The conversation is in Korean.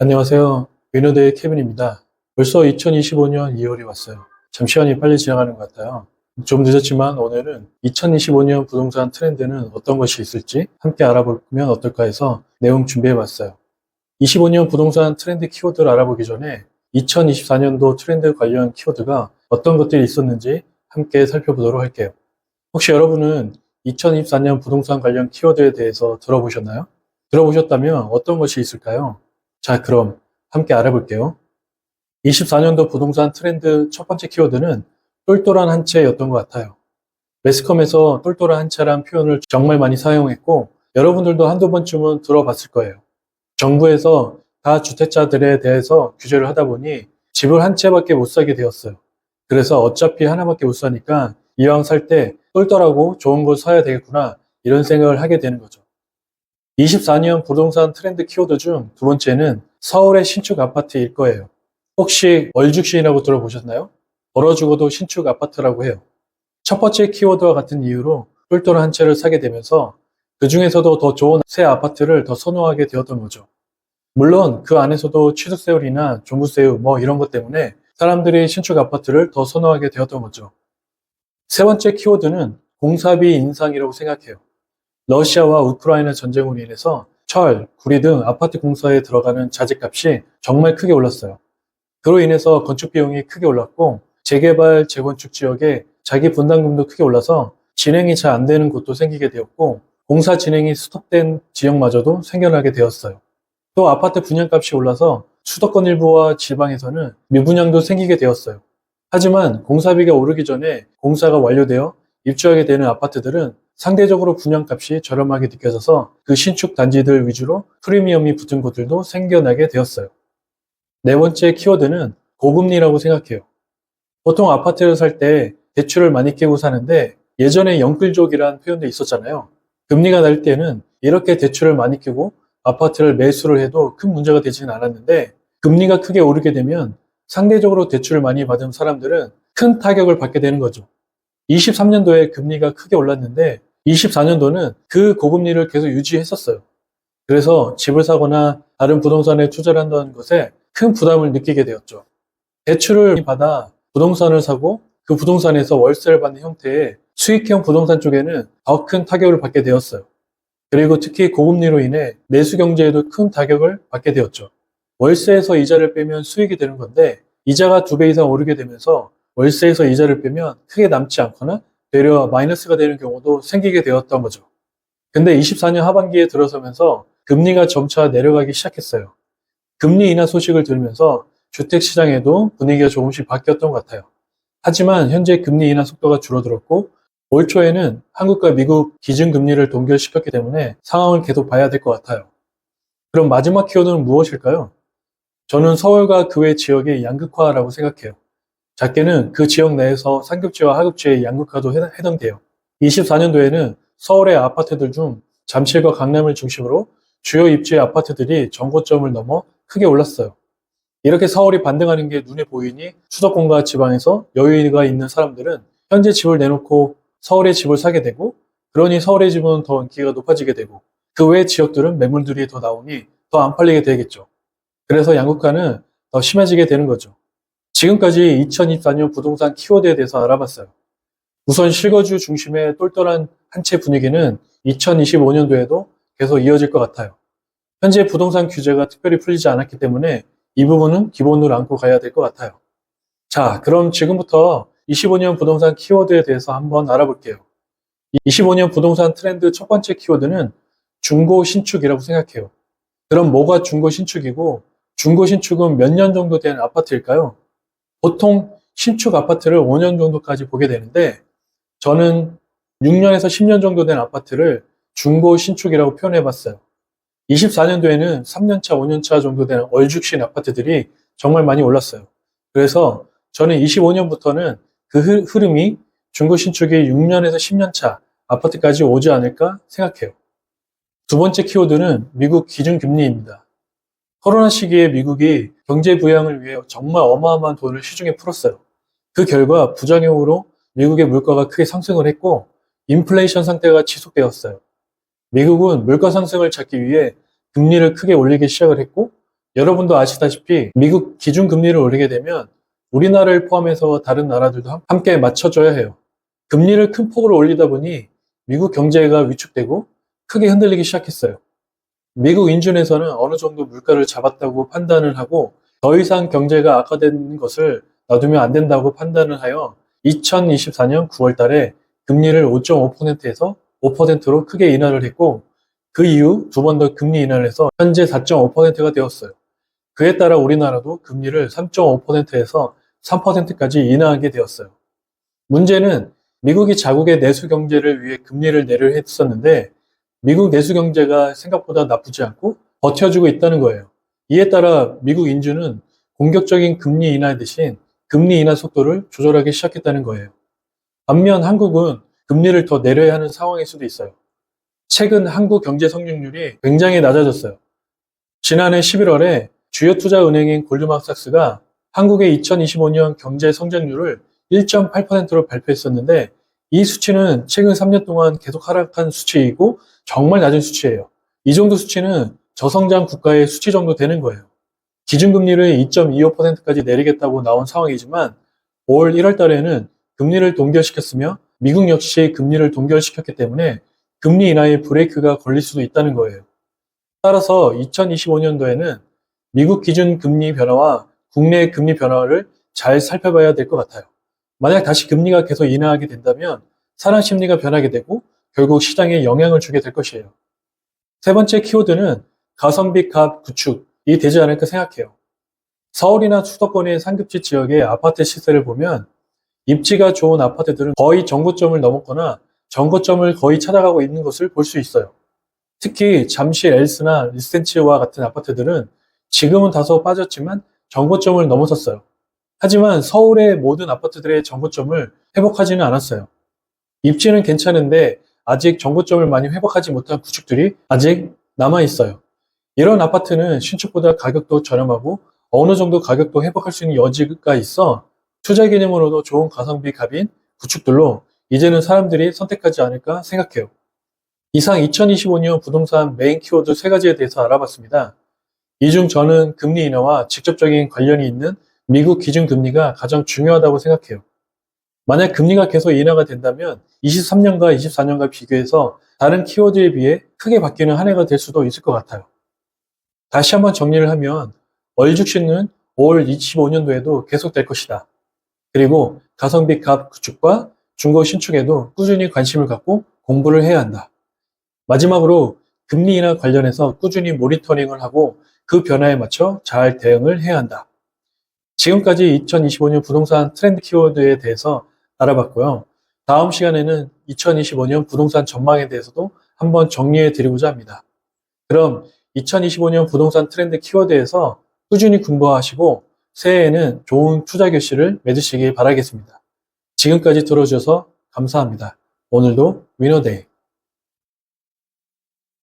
안녕하세요. 위너드의 케빈입니다. 벌써 2025년 2월이 왔어요. 참 시간이 빨리 지나가는 것 같아요. 좀 늦었지만 오늘은 2025년 부동산 트렌드는 어떤 것이 있을지 함께 알아보면 어떨까 해서 내용 준비해 봤어요. 25년 부동산 트렌드 키워드를 알아보기 전에 2024년도 트렌드 관련 키워드가 어떤 것들이 있었는지 함께 살펴보도록 할게요. 혹시 여러분은 2024년 부동산 관련 키워드에 대해서 들어보셨나요? 들어보셨다면 어떤 것이 있을까요? 자, 그럼 함께 알아볼게요. 24년도 부동산 트렌드 첫 번째 키워드는 똘똘한 한 채였던 것 같아요. 매스컴에서 똘똘한 한 채란 표현을 정말 많이 사용했고 여러분들도 한두 번쯤은 들어봤을 거예요. 정부에서 다 주택자들에 대해서 규제를 하다 보니 집을 한 채밖에 못 사게 되었어요. 그래서 어차피 하나밖에 못 사니까 이왕 살 때 똘똘하고 좋은 걸 사야 되겠구나 이런 생각을 하게 되는 거죠. 24년 부동산 트렌드 키워드 중 두 번째는 서울의 신축 아파트일 거예요. 혹시 얼죽신이라고 들어보셨나요? 벌어 죽어도 신축 아파트라고 해요. 첫 번째 키워드와 같은 이유로 똘똘한 한 채를 사게 되면서 그 중에서도 더 좋은 새 아파트를 더 선호하게 되었던 거죠. 물론 그 안에서도 취득세율이나 종부세율 뭐 이런 것 때문에 사람들이 신축 아파트를 더 선호하게 되었던 거죠. 세 번째 키워드는 공사비 인상이라고 생각해요. 러시아와 우크라이나 전쟁으로 인해서 철, 구리 등 아파트 공사에 들어가는 자재값이 정말 크게 올랐어요. 그로 인해서 건축 비용이 크게 올랐고 재개발, 재건축 지역에 자기 분담금도 크게 올라서 진행이 잘 안 되는 곳도 생기게 되었고 공사 진행이 스톱된 지역마저도 생겨나게 되었어요. 또 아파트 분양값이 올라서 수도권 일부와 지방에서는 미분양도 생기게 되었어요. 하지만 공사비가 오르기 전에 공사가 완료되어 입주하게 되는 아파트들은 상대적으로 분양값이 저렴하게 느껴져서 그 신축 단지들 위주로 프리미엄이 붙은 곳들도 생겨나게 되었어요. 네 번째 키워드는 고금리라고 생각해요. 보통 아파트를 살 때 대출을 많이 깨고 사는데 예전에 영끌족이란 표현도 있었잖아요. 금리가 날 때는 이렇게 대출을 많이 끼고 아파트를 매수를 해도 큰 문제가 되지는 않았는데 금리가 크게 오르게 되면 상대적으로 대출을 많이 받은 사람들은 큰 타격을 받게 되는 거죠. 23년도에 금리가 크게 올랐는데 24년도는 그 고금리를 계속 유지했었어요. 그래서 집을 사거나 다른 부동산에 투자를 한다는 것에 큰 부담을 느끼게 되었죠. 대출을 받아 부동산을 사고 그 부동산에서 월세를 받는 형태의 수익형 부동산 쪽에는 더 큰 타격을 받게 되었어요. 그리고 특히 고금리로 인해 매수 경제에도 큰 타격을 받게 되었죠. 월세에서 이자를 빼면 수익이 되는 건데 이자가 두 배 이상 오르게 되면서 월세에서 이자를 빼면 크게 남지 않거나 되려 마이너스가 되는 경우도 생기게 되었던 거죠. 근데 24년 하반기에 들어서면서 금리가 점차 내려가기 시작했어요. 금리 인하 소식을 들으면서 주택 시장에도 분위기가 조금씩 바뀌었던 것 같아요. 하지만 현재 금리 인하 속도가 줄어들었고 올 초에는 한국과 미국 기준금리를 동결시켰기 때문에 상황을 계속 봐야 될 것 같아요. 그럼 마지막 키워드는 무엇일까요? 저는 서울과 그 외 지역의 양극화라고 생각해요. 작게는 그 지역 내에서 상급지와 하급지의 양극화도 해당돼요. 24년도에는 서울의 아파트들 중 잠실과 강남을 중심으로 주요 입지의 아파트들이 정고점을 넘어 크게 올랐어요. 이렇게 서울이 반등하는 게 눈에 보이니 수도권과 지방에서 여유가 있는 사람들은 현재 집을 내놓고 서울에 집을 사게 되고 그러니 서울의 집은 더 인기가 높아지게 되고 그 외 지역들은 매물들이 더 나오니 더 안 팔리게 되겠죠. 그래서 양극화는 더 심해지게 되는 거죠. 지금까지 2024년 부동산 키워드에 대해서 알아봤어요. 우선 실거주 중심의 똘똘한 한채 분위기는 2025년도에도 계속 이어질 것 같아요. 현재 부동산 규제가 특별히 풀리지 않았기 때문에 이 부분은 기본으로 안고 가야 될 것 같아요. 자, 그럼 지금부터 25년 부동산 키워드에 대해서 한번 알아볼게요. 25년 부동산 트렌드 첫 번째 키워드는 중고 신축이라고 생각해요. 그럼 뭐가 중고 신축이고 중고 신축은 몇 년 정도 된 아파트일까요? 보통 신축 아파트를 5년 정도까지 보게 되는데 저는 6년에서 10년 정도 된 아파트를 중고 신축이라고 표현해 봤어요. 24년도에는 3년차, 5년차 정도 된 얼죽신 아파트들이 정말 많이 올랐어요. 그래서 저는 25년부터는 그 흐름이 중고 신축이 6년에서 10년차 아파트까지 오지 않을까 생각해요. 두 번째 키워드는 미국 기준금리입니다. 코로나 시기에 미국이 경제 부양을 위해 정말 어마어마한 돈을 시중에 풀었어요. 그 결과 부작용으로 미국의 물가가 크게 상승을 했고 인플레이션 상태가 지속되었어요. 미국은 물가 상승을 잡기 위해 금리를 크게 올리기 시작을 했고 여러분도 아시다시피 미국 기준금리를 올리게 되면 우리나라를 포함해서 다른 나라들도 함- 함께 맞춰줘야 해요. 금리를 큰 폭으로 올리다 보니 미국 경제가 위축되고 크게 흔들리기 시작했어요. 미국 인준에서는 어느 정도 물가를 잡았다고 판단을 하고 더 이상 경제가 악화되는 것을 놔두면 안 된다고 판단을 하여 2024년 9월 달에 금리를 5.5%에서 5%로 크게 인하를 했고 그 이후 두 번 더 금리 인하를 해서 현재 4.5%가 되었어요. 그에 따라 우리나라도 금리를 3.5%에서 3%까지 인하하게 되었어요. 문제는 미국이 자국의 내수 경제를 위해 금리를 내려 했었는데 미국 내수 경제가 생각보다 나쁘지 않고 버텨주고 있다는 거예요. 이에 따라 미국 인주는 공격적인 금리 인하 대신 금리 인하 속도를 조절하기 시작했다는 거예요. 반면 한국은 금리를 더 내려야 하는 상황일 수도 있어요. 최근 한국 경제 성장률이 굉장히 낮아졌어요. 지난해 11월에 주요 투자 은행인 골드만삭스가 한국의 2025년 경제 성장률을 1.8%로 발표했었는데 이 수치는 최근 3년 동안 계속 하락한 수치이고 정말 낮은 수치예요. 이 정도 수치는 저성장 국가의 수치 정도 되는 거예요. 기준금리를 2.25%까지 내리겠다고 나온 상황이지만 올 1월 달에는 금리를 동결시켰으며 미국 역시 금리를 동결시켰기 때문에 금리 인하의 브레이크가 걸릴 수도 있다는 거예요. 따라서 2025년도에는 미국 기준 금리 변화와 국내 금리 변화를 잘 살펴봐야 될 것 같아요. 만약 다시 금리가 계속 인하하게 된다면 사람 심리가 변하게 되고 결국 시장에 영향을 주게 될 것이에요. 세 번째 키워드는 가성비 값 구축이 되지 않을까 생각해요. 서울이나 수도권의 상급지 지역의 아파트 시세를 보면 입지가 좋은 아파트들은 거의 정고점을 넘었거나 정고점을 거의 찾아가고 있는 것을 볼 수 있어요. 특히 잠실 엘스나 리센치와 같은 아파트들은 지금은 다소 빠졌지만 정고점을 넘어섰어요. 하지만 서울의 모든 아파트들의 정고점을 회복하지는 않았어요. 입지는 괜찮은데 아직 정고점을 많이 회복하지 못한 구축들이 아직 남아 있어요. 이런 아파트는 신축보다 가격도 저렴하고 어느 정도 가격도 회복할 수 있는 여지가 있어 투자 개념으로도 좋은 가성비 값인 구축들로 이제는 사람들이 선택하지 않을까 생각해요. 이상 2025년 부동산 메인 키워드 세 가지에 대해서 알아봤습니다. 이 중 저는 금리 인하와 직접적인 관련이 있는 미국 기준금리가 가장 중요하다고 생각해요. 만약 금리가 계속 인하가 된다면 23년과 24년과 비교해서 다른 키워드에 비해 크게 바뀌는 한 해가 될 수도 있을 것 같아요. 다시 한번 정리를 하면 월주식은 올 25년도에도 계속될 것이다. 그리고 가성비 값 구축과 중고 신축에도 꾸준히 관심을 갖고 공부를 해야 한다. 마지막으로 금리 인하 관련해서 꾸준히 모니터링을 하고 그 변화에 맞춰 잘 대응을 해야 한다. 지금까지 2025년 부동산 트렌드 키워드에 대해서 알아봤고요. 다음 시간에는 2025년 부동산 전망에 대해서도 한번 정리해 드리고자 합니다. 그럼 2025년 부동산 트렌드 키워드에서 꾸준히 공부하시고 새해에는 좋은 투자 결실을 맺으시길 바라겠습니다. 지금까지 들어주셔서 감사합니다. 오늘도 위너데이.